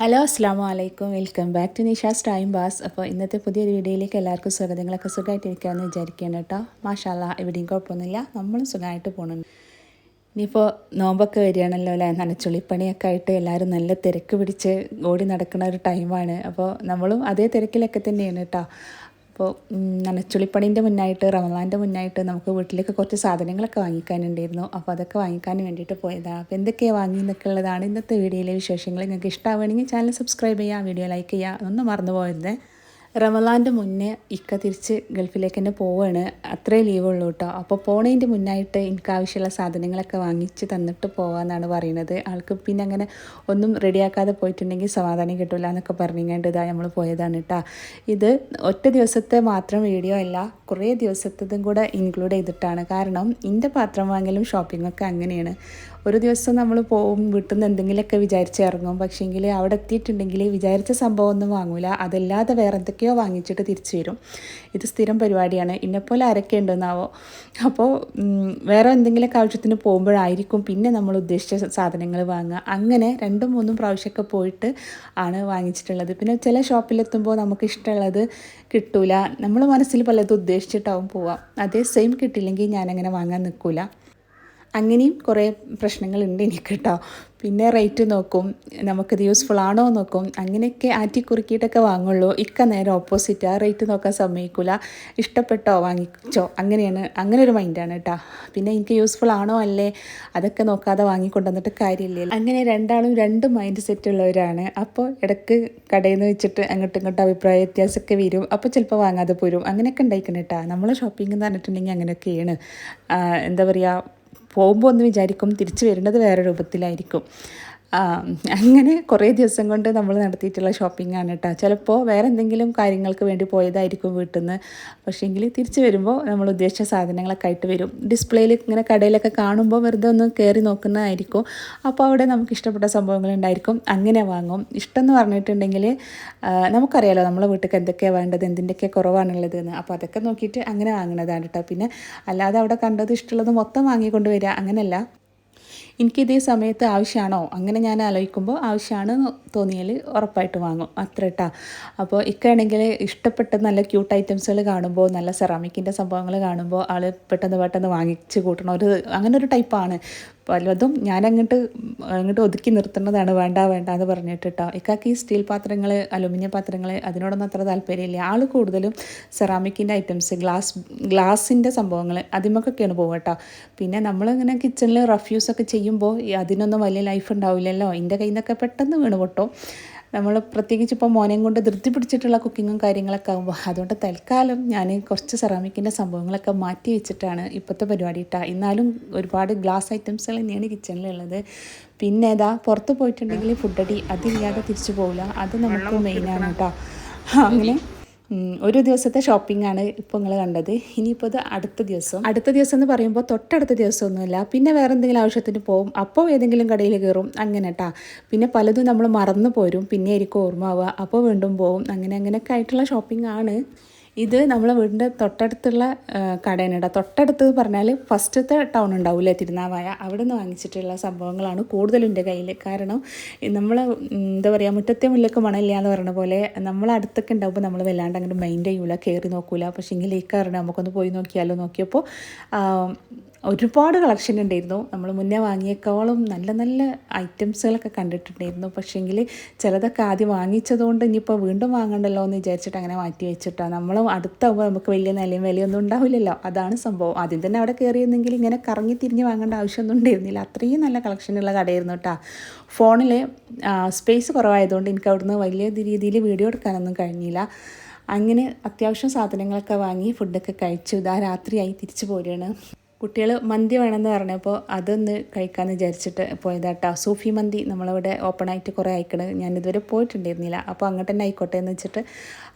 Hello അസ്സാം വലൈക്കും welcome back to Nisha's time pass. അപ്പോൾ ഇന്നത്തെ പുതിയൊരു വീഡിയോയിലേക്ക് എല്ലാവർക്കും സ്വാഗതം നിങ്ങളൊക്കെ സുഖമായിട്ടിരിക്കാമെന്ന് വിചാരിക്കുകയാണ് കേട്ടോ. മാഷാല്ല എവിടെയും കുഴപ്പമൊന്നുമില്ല. നമ്മളും സുഖമായിട്ട് പോകണം ഇനിയിപ്പോൾ നോമ്പൊക്കെ വരികയാണല്ലോ അല്ലേ? ചുളിപ്പണിയൊക്കെ ആയിട്ട് എല്ലാവരും നല്ല തിരക്ക് പിടിച്ച് ഓടി നടക്കുന്ന ഒരു ടൈമാണ് അപ്പോൾ നമ്മളും അതേ തിരക്കിലൊക്കെ തന്നെയാണ് കേട്ടോ. അപ്പോൾ നനച്ചുള്ളിപ്പണീന്റെ മുന്നായിട്ട് റമദാന്റെ മുന്നായിട്ട് നമുക്ക് വീട്ടിലേക്ക് കുറച്ച് സാധനങ്ങളൊക്കെ വാങ്ങിക്കാനുണ്ടായിരുന്നു. അപ്പോൾ അതൊക്കെ വാങ്ങിക്കാൻ വേണ്ടിയിട്ട് പോയതാണ് അപ്പോൾ എന്തൊക്കെയാണ് വാങ്ങി എന്നൊക്കെ ഉള്ളതാണ് ഇന്നത്തെ വീഡിയോയിലെ വിശേഷങ്ങൾ. നിങ്ങൾക്ക് ഇഷ്ടമാവുകയാണെങ്കിൽ ചാനൽ സബ്സ്ക്രൈബ് ചെയ്യുക വീഡിയോ ലൈക്ക് ചെയ്യുക. ഒന്നും മറന്നു പോകരുത് റമലാന്റെ മുന്നേ ഇക്ക തിരിച്ച് ഗൾഫിലേക്ക് തന്നെ പോവുകയാണ് അത്രേ ലീവുള്ളൂ കേട്ടോ അപ്പോൾ പോണതിന്റെ മുന്നായിട്ട് എനിക്ക് ആവശ്യമുള്ള സാധനങ്ങളൊക്കെ വാങ്ങിച്ച് തന്നിട്ട് പോകാമെന്നാണ് പറയുന്നത്. ആൾക്ക് പിന്നെ അങ്ങനെ ഒന്നും റെഡിയാക്കാതെ പോയിട്ടുണ്ടെങ്കിൽ സമാധാനം കിട്ടില്ല എന്നൊക്കെ പറഞ്ഞിങ്ങാണ്ട് ഇതാ നമ്മൾ പോയതാണ് കേട്ടോ ഇത് ഒറ്റ ദിവസത്തെ മാത്രം വീഡിയോ അല്ല കുറേ ദിവസത്തതും കൂടെ ഇൻക്ലൂഡ് ചെയ്തിട്ടാണ്. കാരണം എന്റെ പാത്രം വാങ്ങലും ഷോപ്പിങ്ങൊക്കെ അങ്ങനെയാണ്. ഒരു ദിവസം നമ്മൾ പോകും വീട്ടിൽ നിന്ന് എന്തെങ്കിലുമൊക്കെ വിചാരിച്ച് ഇറങ്ങും. പക്ഷേങ്കിൽ അവിടെ എത്തിയിട്ടുണ്ടെങ്കിൽ വിചാരിച്ച സംഭവം ഒന്നും വാങ്ങൂല. അതല്ലാതെ വേറെ എന്തൊക്കെയോ വാങ്ങിച്ചിട്ട് തിരിച്ചു വരും. ഇത് സ്ഥിരം പരിപാടിയാണ്. ഇന്നെപ്പോലെ ആരൊക്കെ ഉണ്ടെന്നാവോ? അപ്പോൾ വേറെ എന്തെങ്കിലുമൊക്കെ ആവശ്യത്തിന് പോകുമ്പോഴായിരിക്കും പിന്നെ നമ്മൾ ഉദ്ദേശിച്ച സാധനങ്ങൾ വാങ്ങുക. അങ്ങനെ രണ്ടും മൂന്നും പ്രാവശ്യമൊക്കെ പോയിട്ട് ആണ് വാങ്ങിച്ചിട്ടുള്ളത്. പിന്നെ ചില ഷോപ്പിലെത്തുമ്പോൾ നമുക്ക് ഇഷ്ടമുള്ളത് കിട്ടൂല. നമ്മൾ മനസ്സിൽ പലതും ഉദ്ദേശിച്ചിട്ടാവും പോവാം. അതേ സെയിം കിട്ടിയില്ലെങ്കിൽ ഞാനങ്ങനെ വാങ്ങാൻ നിൽക്കില്ല അങ്ങനെയും കുറേ പ്രശ്നങ്ങളുണ്ട് എനിക്ക് കേട്ടോ പിന്നെ റേറ്റ് നോക്കും നമുക്കിത് യൂസ്ഫുൾ ആണോ നോക്കും അങ്ങനെയൊക്കെ ആറ്റി കുറുക്കിയിട്ടൊക്കെ വാങ്ങുള്ളൂ. ഇക്ക നേരെ ഓപ്പോസിറ്റ് ആ റേറ്റ് നോക്കാൻ സമ്മതിക്കില്ല ഇഷ്ടപ്പെട്ടോ വാങ്ങിച്ചോ? അങ്ങനെയാണ് അങ്ങനെ ഒരു മൈൻഡാണ് കേട്ടോ പിന്നെ എനിക്ക് യൂസ്ഫുൾ ആണോ അല്ലേ? അതൊക്കെ നോക്കാതെ വാങ്ങിക്കൊണ്ടുവന്നിട്ട് കാര്യമില്ല. അങ്ങനെ രണ്ടാളും രണ്ട് മൈൻഡ് സെറ്റ് ഉള്ളവരാണ്. അപ്പോൾ ഇടയ്ക്ക് കടയിൽ നിന്ന് വെച്ചിട്ട് അങ്ങോട്ടും ഇങ്ങോട്ടും അഭിപ്രായ വ്യത്യാസമൊക്കെ വരും. അപ്പോൾ ചിലപ്പോൾ വാങ്ങാതെ പോരും. അങ്ങനെയൊക്കെ ഉണ്ടായിക്കണം കേട്ടോ നമ്മൾ ഷോപ്പിംഗ് എന്ന് പറഞ്ഞിട്ടുണ്ടെങ്കിൽ അങ്ങനെയൊക്കെയാണ്. എന്താ പറയുക പോകുമ്പോൾ ഒന്ന് വിചാരിക്കും തിരിച്ചു വരേണ്ടത് വേറെ രൂപത്തിലായിരിക്കും. അങ്ങനെ കുറേ ദിവസം കൊണ്ട് നമ്മൾ നടത്തിയിട്ടുള്ള ഷോപ്പിംഗ് ആണ് കേട്ടോ ചിലപ്പോൾ വേറെ എന്തെങ്കിലും കാര്യങ്ങൾക്ക് വേണ്ടി പോയതായിരിക്കും വീട്ടിൽ നിന്ന് പക്ഷേങ്കിൽ തിരിച്ചു വരുമ്പോൾ നമ്മൾ ഉദ്ദേശിച്ച സാധനങ്ങളൊക്കെ ആയിട്ട് വരും. ഡിസ്പ്ലേയിൽ ഇങ്ങനെ കടയിലൊക്കെ കാണുമ്പോൾ വെറുതെ ഒന്ന് കയറി നോക്കുന്നതായിരിക്കും. അപ്പോൾ അവിടെ നമുക്ക് ഇഷ്ടപ്പെട്ട സംഭവങ്ങളുണ്ടായിരിക്കും അങ്ങനെ വാങ്ങും. ഇഷ്ടം എന്ന് പറഞ്ഞിട്ടുണ്ടെങ്കിൽ നമുക്കറിയാലോ നമ്മളെ വീട്ടിൽ എന്തൊക്കെയാണ് വേണ്ടത് എന്തിന്റെയൊക്കെ കുറവാണുള്ളത് എന്ന് അപ്പോൾ അതൊക്കെ നോക്കിയിട്ട് അങ്ങനെ വാങ്ങുന്നതാണ് കേട്ടോ പിന്നെ അല്ലാതെ അവിടെ കണ്ടത് ഇഷ്ടമുള്ളത് മൊത്തം വാങ്ങിക്കൊണ്ട് വരിക അങ്ങനെയല്ല. എനിക്കിതേ സമയത്ത് ആവശ്യമാണോ അങ്ങനെ ഞാൻ ആലോചിക്കുമ്പോൾ ആവശ്യമാണ് തോന്നിയാൽ ഉറപ്പായിട്ട് വാങ്ങും. അത്ര ഇട്ടാ അപ്പോൾ ഇക്കാണെങ്കിൽ ഇഷ്ടപ്പെട്ട നല്ല ക്യൂട്ട് ഐറ്റംസുകൾ കാണുമ്പോൾ നല്ല സെറാമിക്കിന്റെ സംഭവങ്ങൾ കാണുമ്പോൾ ആൾ പെട്ടെന്ന് പെട്ടെന്ന് വാങ്ങിച്ച് കൂട്ടണം. ഒരു അങ്ങനെ ഒരു ടൈപ്പാണ് പലതും ഞാൻ അങ്ങോട്ട് ഒതുക്കി നിർത്തുന്നതാണ് വേണ്ട വേണ്ട എന്ന് പറഞ്ഞിട്ട് കേട്ടോ ഇക്കാക്ക് ഈ സ്റ്റീൽ പാത്രങ്ങൾ അലുമിനിയം പാത്രങ്ങൾ അതിനോടൊന്നും അത്ര താല്പര്യമില്ല. ആൾ കൂടുതലും സെറാമിക്കിന്റെ ഐറ്റംസ് ഗ്ലാസ് ഗ്ലാസിന്റെ സംഭവങ്ങൾ അതിമൊക്കെയാണ് പോകുക കേട്ടോ പിന്നെ നമ്മളിങ്ങനെ കിച്ചണിൽ റഫ്യൂസൊക്കെ ചെയ്യുമ്പോൾ അതിനൊന്നും വലിയ ലൈഫ് ഉണ്ടാവില്ലല്ലോ. എന്റെ കയ്യിൽ നിന്നൊക്കെ പെട്ടെന്ന് വീണ് പൊട്ടും. നമ്മൾ പ്രത്യേകിച്ച് ഇപ്പോൾ മോനെയും കൊണ്ട് ധൃതി പിടിച്ചിട്ടുള്ള കുക്കിങ്ങും കാര്യങ്ങളൊക്കെ ആകുമ്പോൾ അതുകൊണ്ട് തൽക്കാലം ഞാൻ കുറച്ച് സെറാമിക്കിന്റെ സംഭവങ്ങളൊക്കെ മാറ്റി വെച്ചിട്ടാണ് ഇപ്പോഴത്തെ പരിപാടി ഇട്ടാ എന്നാലും ഒരുപാട് ഗ്ലാസ് ഐറ്റംസുകൾ തന്നെയാണ് കിച്ചണിലുള്ളത്. പിന്നെ ഏതാ പുറത്ത് പോയിട്ടുണ്ടെങ്കിൽ ഫുഡടി അതില്ലാതെ തിരിച്ചു പോകില്ല അത് നമുക്ക് മെയിനാണ് കേട്ടോ അങ്ങനെ ഒരു ദിവസത്തെ ഷോപ്പിംഗ് ആണ് ഇപ്പോൾ നിങ്ങൾ കണ്ടത്. ഇനിയിപ്പോൾ അടുത്ത ദിവസം. അടുത്ത ദിവസം എന്ന് പറയുമ്പോൾ തൊട്ടടുത്ത ദിവസമൊന്നുമില്ല. പിന്നെ വേറെ എന്തെങ്കിലും ആവശ്യത്തിന് പോകും അപ്പോൾ ഏതെങ്കിലും കടയിൽ കയറും. അങ്ങനെ കേട്ടാ പിന്നെ പലതും നമ്മൾ മറന്നു പോരും. പിന്നെ ആയിരിക്കും ഓർമ്മ ആവുക. അപ്പോൾ വീണ്ടും പോകും അങ്ങനെ അങ്ങനെയൊക്കെ ആയിട്ടുള്ള ഷോപ്പിംഗ് ആണ്. ഇത് നമ്മളെ വീടിന്റെ തൊട്ടടുത്തുള്ള കടയാണ് തൊട്ടടുത്ത് പറഞ്ഞാൽ ഫസ്റ്റത്തെ ടൗൺ ഉണ്ടാവില്ലേ തിരുനാവായ. അവിടെ നിന്ന് വാങ്ങിച്ചിട്ടുള്ള സംഭവങ്ങളാണ് കൂടുതലും എന്റെ കയ്യിൽ കാരണം നമ്മൾ എന്താ പറയുക മുറ്റത്തെ മുല്ലക്ക് മണമില്ല എന്ന് പറയുന്ന പോലെ നമ്മൾ അടുത്തൊക്കെ ഉണ്ടാകുമ്പോൾ നമ്മൾ വല്ലാണ്ട് അങ്ങനെ മൈൻഡ് ചെയ്യൂല കയറി നോക്കൂല. പക്ഷേ എങ്കിൽ ഈ കാരണം നമുക്കൊന്ന് പോയി നോക്കിയാലോ നോക്കിയപ്പോൾ ഒരുപാട് കളക്ഷൻ ഉണ്ടായിരുന്നു. നമ്മൾ മുന്നേ വാങ്ങിയേക്കാളും നല്ല നല്ല ഐറ്റംസുകളൊക്കെ കണ്ടിട്ടുണ്ടായിരുന്നു. പക്ഷേങ്കിൽ ചിലതൊക്കെ ആദ്യം വാങ്ങിച്ചതുകൊണ്ട് ഇനിയിപ്പോൾ വീണ്ടും വാങ്ങണ്ടല്ലോ എന്ന് വിചാരിച്ചിട്ട് അങ്ങനെ മാറ്റി വെച്ചിട്ടാണ് നമ്മൾ അടുത്താകുമ്പോൾ നമുക്ക് വലിയ നിലയും വിലയൊന്നും ഉണ്ടാവില്ലല്ലോ. അതാണ് സംഭവം. ആദ്യം തന്നെ അവിടെ കയറിയിരുന്നെങ്കിൽ ഇങ്ങനെ കറങ്ങി തിരിഞ്ഞ് വാങ്ങേണ്ട ആവശ്യമൊന്നും ഉണ്ടായിരുന്നില്ല. അത്രയും നല്ല കളക്ഷനുള്ള കടയായിരുന്നു കേട്ടോ. ഫോണിൽ സ്പേസ് കുറവായതുകൊണ്ട് എനിക്ക് അവിടുന്ന് വലിയ രീതിയിൽ വീഡിയോ എടുക്കാനൊന്നും കഴിഞ്ഞില്ല. അങ്ങനെ അത്യാവശ്യം സാധനങ്ങളൊക്കെ വാങ്ങി ഫുഡൊക്കെ കഴിച്ചു. ഇതാ രാത്രിയായി തിരിച്ചു പോരുകയാണ് കുട്ടികൾ മന്തി വേണമെന്ന് പറഞ്ഞപ്പോൾ അതൊന്ന് കഴിക്കാമെന്ന് വിചാരിച്ചിട്ട് പോയതാട്ടോ. സൂഫി മന്തി നമ്മളവിടെ ഓപ്പൺ ആയിട്ട് കുറേ അയക്കണ് ഞാൻ ഇതുവരെ പോയിട്ടുണ്ടായിരുന്നില്ല അപ്പോൾ അങ്ങോട്ട് തന്നെ ആയിക്കോട്ടെ എന്ന് വെച്ചിട്ട്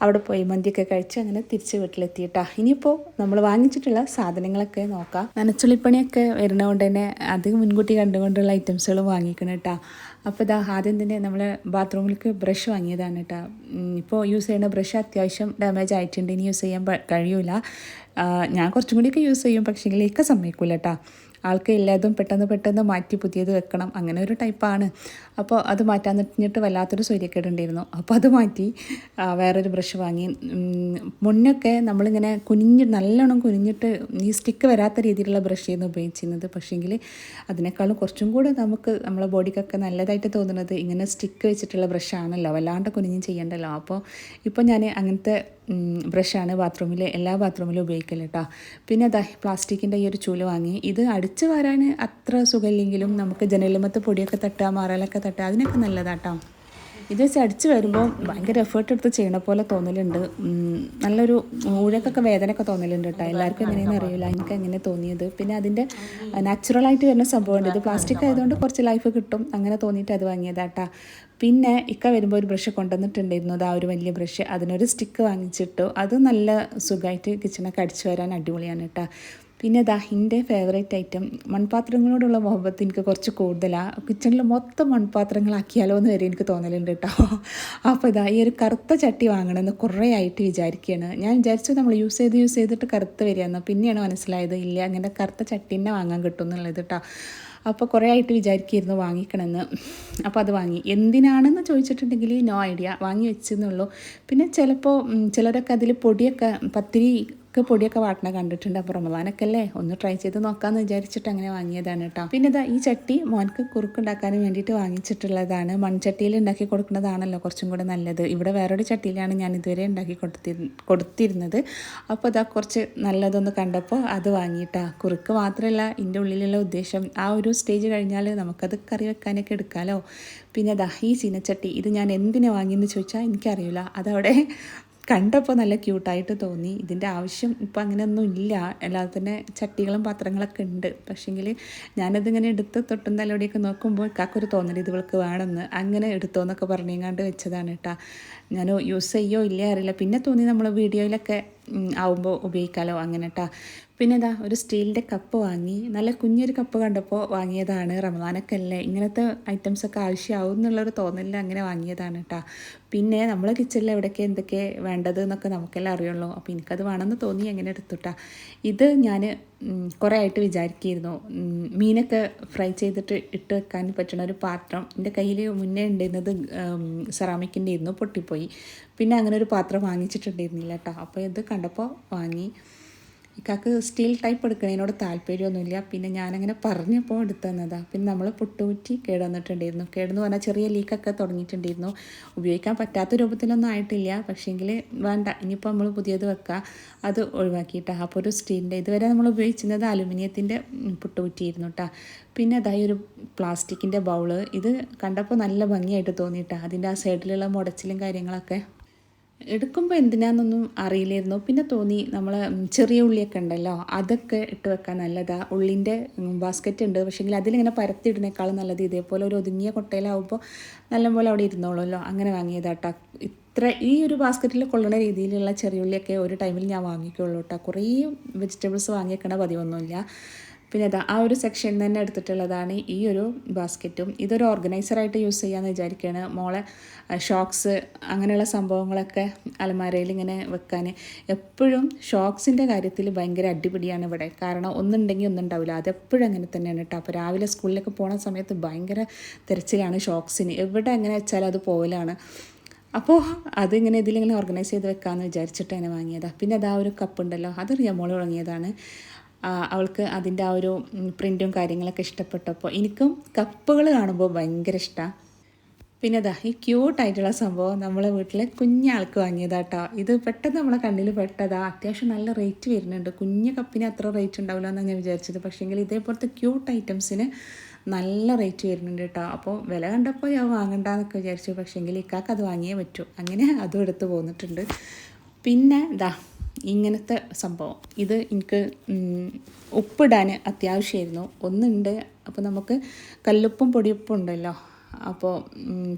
അവിടെ പോയി മന്തിയൊക്കെ കഴിച്ച് അങ്ങനെ തിരിച്ച് വീട്ടിലെത്തിയിട്ടാ. ഇനിയിപ്പോൾ നമ്മൾ വാങ്ങിച്ചിട്ടുള്ള സാധനങ്ങളൊക്കെ നോക്കാം. നനച്ചുള്ളിപ്പണിയൊക്കെ വരുന്നതുകൊണ്ട് തന്നെ അത് മുൻകൂട്ടി കണ്ടുകൊണ്ടുള്ള ഐറ്റംസുകൾ വാങ്ങിക്കണം കേട്ടോ അപ്പോൾ ഇതാ ആദ്യം തന്നെ നമ്മൾ ബാത്റൂമിലേക്ക് ബ്രഷ് വാങ്ങിയതാണ് കേട്ടോ ഇപ്പോൾ യൂസ് ചെയ്യുന്ന ബ്രഷ് അത്യാവശ്യം ഡാമേജ് ആയിട്ടുണ്ട്. ഇനി യൂസ് ചെയ്യാൻ കഴിയൂല. ഞാൻ കുറച്ചും കൂടിയൊക്കെ യൂസ് ചെയ്യും പക്ഷേ ഇക്ക സമ്മതിക്കൂല കേട്ടോ ആൾക്ക് എല്ലാതും പെട്ടെന്ന് പെട്ടെന്ന് മാറ്റി പുതിയത് വെക്കണം. അങ്ങനെ ഒരു ടൈപ്പാണ് അപ്പോൾ അത് മാറ്റാൻ നിന്നിട്ട് വല്ലാത്തൊരു സൂര്യക്കേടുണ്ടായിരുന്നു അപ്പോൾ അത് മാറ്റി വേറൊരു ബ്രഷ് വാങ്ങി. മുന്നൊക്കെ നമ്മളിങ്ങനെ കുനിഞ്ഞ് നല്ലോണം കുനിഞ്ഞിട്ട് ഈ സ്റ്റിക്ക് വരാത്ത രീതിയിലുള്ള ബ്രഷ് ആയിരുന്നു ഉപയോഗിച്ചിരുന്നത്. പക്ഷേങ്കിൽ അതിനേക്കാളും കുറച്ചും കൂടെ നമുക്ക് നമ്മളെ ബോഡിക്കൊക്കെ നല്ലതായിട്ട് തോന്നുന്നത് ഇങ്ങനെ സ്റ്റിക്ക് വെച്ചിട്ടുള്ള ബ്രഷാണല്ലോ വല്ലാണ്ട് കുനിഞ്ഞ് ചെയ്യണ്ടല്ലോ. അപ്പോൾ ഇപ്പോൾ ഞാൻ അങ്ങനത്തെ ബ്രഷാണ് ബാത്റൂമിൽ എല്ലാ ബാത്റൂമിലും ഉപയോഗിക്കൽ കേട്ടോ പിന്നെ അതാ പ്ലാസ്റ്റിക്കിന്റെ ഈ ഒരു ചൂൽ വാങ്ങി. ഇത് അടിച്ച് വരാൻ അത്ര സുഖമില്ലെങ്കിലും നമുക്ക് ജനലുമത്ത് പൊടിയൊക്കെ തട്ടുക മറലൊക്കെ തട്ടുക അതിനൊക്കെ നല്ലതാട്ടോ. ഇത് വെച്ച് അടിച്ച് വരുമ്പോൾ ഭയങ്കര എഫേർട്ട് എടുത്ത് ചെയ്യണ പോലെ തോന്നലുണ്ട്. നല്ലൊരു ഊഴക്കൊക്കെ വേദനയൊക്കെ തോന്നലുണ്ട് കേട്ടോ. എല്ലാവർക്കും എങ്ങനെയെന്ന് അറിയില്ല. എനിക്ക് എങ്ങനെ തോന്നിയത്. പിന്നെ അതിന്റെ നാച്ചുറലായിട്ട് വരുന്ന സംഭവമുണ്ട്. ഇത് പ്ലാസ്റ്റിക് ആയതുകൊണ്ട് കുറച്ച് ലൈഫ് കിട്ടും. അങ്ങനെ തോന്നിയിട്ട് അത് വാങ്ങിയതാട്ടാ പിന്നെ ഇക്ക വരുമ്പോൾ ഒരു ബ്രഷ് കൊണ്ടുവന്നിട്ടുണ്ടായിരുന്നു. അത് ആ ഒരു വലിയ ബ്രഷ് അതിനൊരു സ്റ്റിക്ക് വാങ്ങിച്ചിട്ടു. അത് നല്ല സുഖമായിട്ട് കിച്ചണൊക്കെ അടിച്ചു വരാൻ അടിപൊളിയാണ് കേട്ടോ പിന്നെ ദാ എന്റെ ഫേവറേറ്റ് ഐറ്റം മൺപാത്രങ്ങളോടുള്ള മുഹബത്ത് എനിക്ക് കുറച്ച് കൂടുതലാണ് കിച്ചണിൽ മൊത്തം മൺപാത്രങ്ങളാക്കിയാലോ എന്ന് വരെ എനിക്ക് തോന്നലുണ്ട് കേട്ടോ അപ്പോൾ ഇതാ ഈ ഒരു കറുത്ത ചട്ടി വാങ്ങണമെന്ന് കുറേ ആയിട്ട് വിചാരിക്കുകയാണ് ഞാൻ വിചാരിച്ചു നമ്മൾ യൂസ് ചെയ്ത് യൂസ് ചെയ്തിട്ട് കറുത്ത് വരികയെന്ന് പിന്നെയാണ് മനസ്സിലായത് ഇല്ല അങ്ങനെ കറുത്ത ചട്ടി തന്നെ വാങ്ങാൻ കിട്ടും എന്നുള്ളത് കേട്ടോ അപ്പോൾ കുറേ ആയിട്ട് വിചാരിക്കുമായിരുന്നു വാങ്ങിക്കണമെന്ന്. അപ്പോൾ അത് വാങ്ങി. എന്തിനാണെന്ന് ചോദിച്ചിട്ടുണ്ടെങ്കിൽ നോ ഐഡിയ വാങ്ങി വെച്ചെന്നുള്ളൂ പിന്നെ ചിലപ്പോൾ ചിലരൊക്കെ അതിൽ പൊടിയൊക്കെ പത്തിരി ഒക്കെ പൊടിയൊക്കെ വാട്ടണ കണ്ടിട്ടുണ്ട് അപ്പോൾ റമദാനൊക്കെ അല്ലേ? ഒന്ന് ട്രൈ ചെയ്ത് നോക്കാമെന്ന് വിചാരിച്ചിട്ട് അങ്ങനെ വാങ്ങിയതാണ് കേട്ടോ പിന്നെ ഇതാ ഈ ചട്ടി മോൻക്ക് കുറുക്കുണ്ടാക്കാൻ വേണ്ടിയിട്ട് വാങ്ങിച്ചിട്ടുള്ളതാണ്. മൺചട്ടിയിൽ ഉണ്ടാക്കി കൊടുക്കുന്നതാണല്ലോ കുറച്ചും കൂടെ നല്ലത്. ഇവിടെ വേറൊരു ചട്ടിയിലാണ് ഞാൻ ഇതുവരെ ഉണ്ടാക്കി കൊടുത്തി കൊടുത്തിരുന്നത്. അപ്പോൾ ഇതാ കുറച്ച് നല്ലതൊന്ന് കണ്ടപ്പോൾ അത് വാങ്ങിയിട്ടാ. കുറുക്ക് മാത്രമല്ല ഇതിന്റെ ഉള്ളിലുള്ള ഉദ്ദേശം ആ ഒരു സ്റ്റേജ് കഴിഞ്ഞാൽ നമുക്കത് കറി വെക്കാനൊക്കെ എടുക്കാമല്ലോ പിന്നെ ദാ ഈ ചീനച്ചട്ടി ഇത് ഞാൻ എന്തിനു വാങ്ങിയെന്ന് ചോദിച്ചാൽ എനിക്കറിയില്ല. അതവിടെ കണ്ടപ്പോൾ നല്ല ക്യൂട്ടായിട്ട് തോന്നി. ഇതിന്റെ ആവശ്യം ഇപ്പം അങ്ങനെയൊന്നും ഇല്ല. അല്ലാതെ തന്നെ ചട്ടികളും പാത്രങ്ങളൊക്കെ ഉണ്ട്. പക്ഷേങ്കിൽ ഞാനതിങ്ങനെ എടുത്ത് തൊട്ടും തലോടിയൊക്കെ നോക്കുമ്പോൾ കാക്കൊരു തോന്നൽ ഇത് ഇവൾക്ക് വേണമെന്ന് അങ്ങനെ എടുത്തോന്നൊക്കെ പറഞ്ഞേങ്ങാണ്ട് വെച്ചതാണ് കേട്ടോ ഞാൻ യൂസ് ചെയ്യോ ഇല്ലേ അറിയില്ല. പിന്നെ തോന്നി നമ്മൾ വീഡിയോയിലൊക്കെ ആവുമ്പോൾ ഉപയോഗിക്കാമല്ലോ അങ്ങനെ കേട്ടോ പിന്നെ ഇതാ ഒരു സ്റ്റീലിന്റെ കപ്പ് വാങ്ങി. നല്ല കുഞ്ഞൊരു കപ്പ് കണ്ടപ്പോൾ വാങ്ങിയതാണ്. റമദാനൊക്കെ അല്ലേ? ഇങ്ങനത്തെ ഐറ്റംസ് ഒക്കെ ആവശ്യമാവും എന്നുള്ളൊരു തോന്നലിൽ അങ്ങനെ വാങ്ങിയതാണ് കേട്ടോ പിന്നെ നമ്മളെ കിച്ചണിൽ എവിടെയൊക്കെ എന്തൊക്കെ വേണ്ടത് എന്നൊക്കെ നമുക്കെല്ലാം അറിയുള്ളൂ. അപ്പോൾ എനിക്കത് വേണമെന്ന് തോന്നി അങ്ങനെ എടുത്തുട്ടാ. ഇത് ഞാൻ കുറേ ആയിട്ട് വിചാരിക്കുമായിരുന്നു മീനൊക്കെ ഫ്രൈ ചെയ്തിട്ട് ഇട്ട് വെക്കാൻ പറ്റുന്ന ഒരു പാത്രം. എന്റെ കയ്യിൽ മുന്നേ ഉണ്ടായിരുന്നത് സെറാമിക്കിന്റെ ഇരുന്നു പൊട്ടിപ്പോയി. പിന്നെ അങ്ങനെ ഒരു പാത്രം വാങ്ങിച്ചിട്ടുണ്ടായിരുന്നില്ല കേട്ടോ അപ്പോൾ ഇത് കണ്ടപ്പോൾ വാങ്ങി. ഇക്കാക്ക് സ്റ്റീൽ ടൈപ്പ് എടുക്കുന്നതിനോട് താല്പര്യമൊന്നുമില്ല. പിന്നെ ഞാനങ്ങനെ പറഞ്ഞപ്പോൾ എടുത്തു തന്നതാണ് പിന്നെ നമ്മൾ പുട്ടുകുറ്റി കേടുവന്നിട്ടുണ്ടായിരുന്നു. കേടെന്ന് പറഞ്ഞാൽ ചെറിയ ലീക്കൊക്കെ തുടങ്ങിയിട്ടുണ്ടായിരുന്നു. ഉപയോഗിക്കാൻ പറ്റാത്ത രൂപത്തിലൊന്നും ആയിട്ടില്ല. പക്ഷേങ്കിൽ വേണ്ട ഇനിയിപ്പോൾ നമ്മൾ പുതിയത് വെക്കുക അത് ഒഴിവാക്കിയിട്ടാണ് അപ്പോൾ ഒരു സ്റ്റീലിന്റെ ഇതുവരെ നമ്മൾ ഉപയോഗിച്ചിരുന്നത് അലുമിനിയത്തിന്റെ പുട്ടുകുറ്റിയായിരുന്നു കേട്ടോ പിന്നെ അതായി ഒരു പ്ലാസ്റ്റിക്കിന്റെ ബൗൾ. ഇത് കണ്ടപ്പോൾ നല്ല ഭംഗിയായിട്ട് തോന്നിയിട്ടാണ് അതിന്റെ ആ സൈഡിലുള്ള മുടച്ചിലും കാര്യങ്ങളൊക്കെ. എടുക്കുമ്പോൾ എന്തിനാന്നൊന്നും അറിയില്ലായിരുന്നു. പിന്നെ തോന്നി നമ്മൾ ചെറിയ ഉള്ളിയൊക്കെ ഉണ്ടല്ലോ അതൊക്കെ ഇട്ട് വെക്കാൻ നല്ലതാ. ഉള്ളിന്റെ ബാസ്ക്കറ്റ് ഉണ്ട്. പക്ഷേങ്കിൽ അതിലിങ്ങനെ പരത്തിയിടുന്നേക്കാളും നല്ലത് ഇതേപോലെ ഒരു ഒതുങ്ങിയ കൊട്ടയിലാവുമ്പോൾ നല്ലപോലെ അവിടെ ഇരുന്നോളുമല്ലോ. അങ്ങനെ വാങ്ങിയതാട്ടാ. ഇത്ര ഈ ഒരു ബാസ്ക്കറ്റിൽ കൊള്ളുന്ന രീതിയിലുള്ള ചെറിയ ഉള്ളിയൊക്കെ ഒരു ടൈമിൽ ഞാൻ വാങ്ങിക്കുള്ളൂ കേട്ടോ കുറേ വെജിറ്റബിൾസ് വാങ്ങിയേക്കണ പതിവൊന്നുമില്ല. പിന്നെ അതാ ആ ഒരു സെക്ഷനിൽ തന്നെ എടുത്തിട്ടുള്ളതാണ് ഈ ഒരു ബാസ്ക്കറ്റും ഇതൊരു ഓർഗനൈസറായിട്ട് യൂസ് ചെയ്യാമെന്ന് വിചാരിക്കുകയാണ് മോളെ ഷോക്സ് അങ്ങനെയുള്ള സംഭവങ്ങളൊക്കെ അലമാരയിൽ ഇങ്ങനെ വെക്കാൻ എപ്പോഴും ഷോക്സിന്റെ കാര്യത്തിൽ ഭയങ്കര അടിപിടിയാണ് ഇവിടെ. കാരണം ഒന്നുണ്ടെങ്കിൽ ഒന്നും ഉണ്ടാവില്ല അതെപ്പോഴും അങ്ങനെ തന്നെയാണ് കേട്ടോ അപ്പോൾ രാവിലെ സ്കൂളിലൊക്കെ പോണ സമയത്ത് ഭയങ്കര തിരച്ചിലാണ് ഷോക്സിന് എവിടെ എങ്ങനെ വെച്ചാൽ അത് പോകലാണ് അപ്പോൾ അതിങ്ങനെ ഇതിലിങ്ങനെ ഓർഗനൈസ് ചെയ്ത് വെക്കാമെന്ന് വിചാരിച്ചിട്ട് അങ്ങനെ വാങ്ങിയതാണ് പിന്നെ അതാ ഒരു കപ്പ് ഉണ്ടല്ലോ. അത് മോൾ വാങ്ങിയതാണ്? അവൾക്ക് അതിന്റെ ആ ഒരു പ്രിന്റും കാര്യങ്ങളൊക്കെ ഇഷ്ടപ്പെട്ടപ്പോൾ എനിക്കും കപ്പുകൾ കാണുമ്പോൾ ഭയങ്കര ഇഷ്ടമാണ് പിന്നെ അതാ ഈ ക്യൂട്ടായിട്ടുള്ള സംഭവം നമ്മളെ വീട്ടിലെ കുഞ്ഞാൾക്ക് വാങ്ങിയതാട്ടോ. ഇത് പെട്ടെന്ന് നമ്മളെ കണ്ണിൽ പെട്ടതാ. അത്യാവശ്യം നല്ല റേറ്റ് വരുന്നുണ്ട്. കുഞ്ഞു കപ്പിന് അത്ര റേറ്റ് ഉണ്ടാവില്ല എന്നാണ് ഞാൻ വിചാരിച്ചത്. പക്ഷേങ്കിൽ ഇതേപോലത്തെ ക്യൂട്ട് ഐറ്റംസിന് നല്ല റേറ്റ് വരുന്നുണ്ട് കേട്ടോ. അപ്പോൾ വില കണ്ടപ്പോൾ ഞാൻ വാങ്ങണ്ടെന്നൊക്കെ വിചാരിച്ചു. പക്ഷേങ്കിൽ ഇക്കാക്ക് അത് വാങ്ങിയേ പറ്റൂ. അങ്ങനെ അതും എടുത്ത് പോന്നിട്ടുണ്ട്. പിന്നെ ദാ ഇങ്ങനത്തെ സംഭവം. ഇത് എനിക്ക് ഉപ്പിടാൻ അത്യാവശ്യമായിരുന്നു. ഒന്നുണ്ട്. അപ്പോൾ നമുക്ക് കല്ലുപ്പും പൊടിയുപ്പും ഉണ്ടല്ലോ. അപ്പോൾ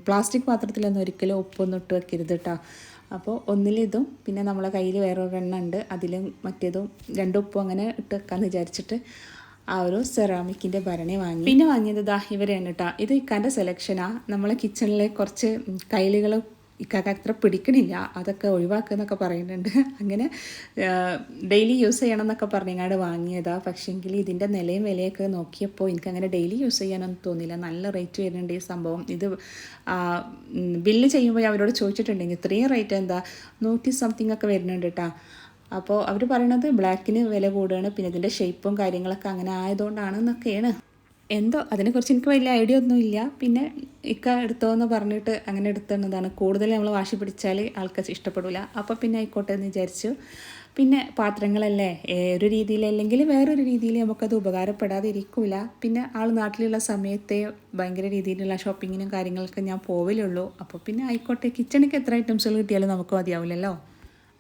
പ്ലാസ്റ്റിക് പാത്രത്തിലൊന്നും ഒരിക്കലും ഉപ്പൊന്നും ഇട്ട് വെക്കരുത് കേട്ടോ അപ്പോൾ ഒന്നിലിതും പിന്നെ നമ്മളെ കയ്യിൽ വേറൊരെണ്ണം ഉണ്ട്. അതിലും മറ്റേതും രണ്ടുപ്പും അങ്ങനെ ഇട്ട് വെക്കാമെന്ന് വിചാരിച്ചിട്ട് ആ ഒരു സെറാമിക്കിന്റെ ഭരണി വാങ്ങി. പിന്നെ വാങ്ങിയത് ദാ ഇവരെയാണ് കേട്ടോ ഇത് ഇക്കാന്റെ സെലക്ഷനാണ് നമ്മളെ കിച്ചണിലെ കുറച്ച് കയ്യിലുകൾ ഇക്കാക്ക് അത്ര പിടിക്കണില്ല. അതൊക്കെ ഒഴിവാക്കുക എന്നൊക്കെ പറയുന്നുണ്ട്. അങ്ങനെ ഡെയിലി യൂസ് ചെയ്യണം എന്നൊക്കെ പറഞ്ഞങ്ങാണ്ട് വാങ്ങിയതാ. പക്ഷേങ്കിൽ ഇതിന്റെ നിലയും വിലയൊക്കെ നോക്കിയപ്പോൾ എനിക്ക് അങ്ങനെ ഡെയിലി യൂസ് ചെയ്യാനൊന്നും തോന്നിയില്ല. നല്ല റേറ്റ് വരുന്നുണ്ട് ഈ സംഭവം. ഇത് ബില്ല് ചെയ്യുമ്പോൾ അവരോട് ചോദിച്ചിട്ടുണ്ടെങ്കിൽ ഇത്രയും റേറ്റ് എന്താ? നൂറ്റി സംതിങ് ഒക്കെ വരുന്നുണ്ട് കേട്ടോ അപ്പോൾ അവർ പറയണത് ബ്ലാക്കിന് വില കൂടുകയാണ്. പിന്നെ ഇതിന്റെ ഷേപ്പും കാര്യങ്ങളൊക്കെ അങ്ങനെ ആയതുകൊണ്ടാണെന്നൊക്കെയാണ്. എന്തോ അതിനെക്കുറിച്ച് എനിക്ക് വലിയ ഐഡിയ ഒന്നുമില്ല പിന്നെ ഇക്ക എടുത്തോ എന്ന് പറഞ്ഞിട്ട് അങ്ങനെ എടുത്തുന്നതാണ്. കൂടുതൽ നമ്മൾ വാശി പിടിച്ചാൽ ആൾക്ക് ഇഷ്ടപ്പെടില്ല അപ്പോൾ പിന്നെ ആയിക്കോട്ടെ എന്ന് വിചാരിച്ചു. പിന്നെ പാത്രങ്ങളല്ലേ? ഒരു രീതിയിലല്ലെങ്കിൽ വേറൊരു രീതിയിൽ നമുക്കത് ഉപകാരപ്പെടാതെ ഇരിക്കില്ല പിന്നെ ആൾ നാട്ടിലുള്ള സമയത്തെ ഭയങ്കര രീതിയിലുള്ള ഷോപ്പിങ്ങിനും കാര്യങ്ങളൊക്കെ ഞാൻ പോവലുള്ളൂ. അപ്പോൾ പിന്നെ ആയിക്കോട്ടെ കിച്ചണിക്ക് എത്ര ഐറ്റംസുകൾ കിട്ടിയാലും നമുക്ക് മതിയാവില്ലല്ലോ.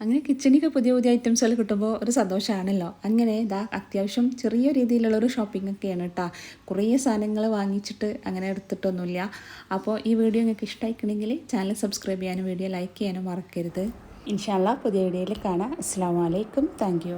അങ്ങനെ കിച്ചണിക്ക് പുതിയ പുതിയ ഐറ്റംസുകൾ കിട്ടുമ്പോൾ ഒരു സന്തോഷമാണല്ലോ അങ്ങനെ ഇതാ അത്യാവശ്യം ചെറിയ രീതിയിലുള്ളൊരു ഷോപ്പിംഗ് ഒക്കെയാണ് കേട്ടോ കുറേ സാധനങ്ങൾ വാങ്ങിച്ചിട്ട് അങ്ങനെ എടുത്തിട്ടൊന്നുമില്ല. അപ്പോൾ ഈ വീഡിയോ നിങ്ങൾക്ക് ഇഷ്ടമായിക്കണമെങ്കിൽ ചാനൽ സബ്സ്ക്രൈബ് ചെയ്യാനും വീഡിയോ ലൈക്ക് ചെയ്യാനും മറക്കരുത്. ഇൻഷാല്ല പുതിയ വീഡിയോയിൽ കാണാം. അസ്സാം വലൈക്കും താങ്ക്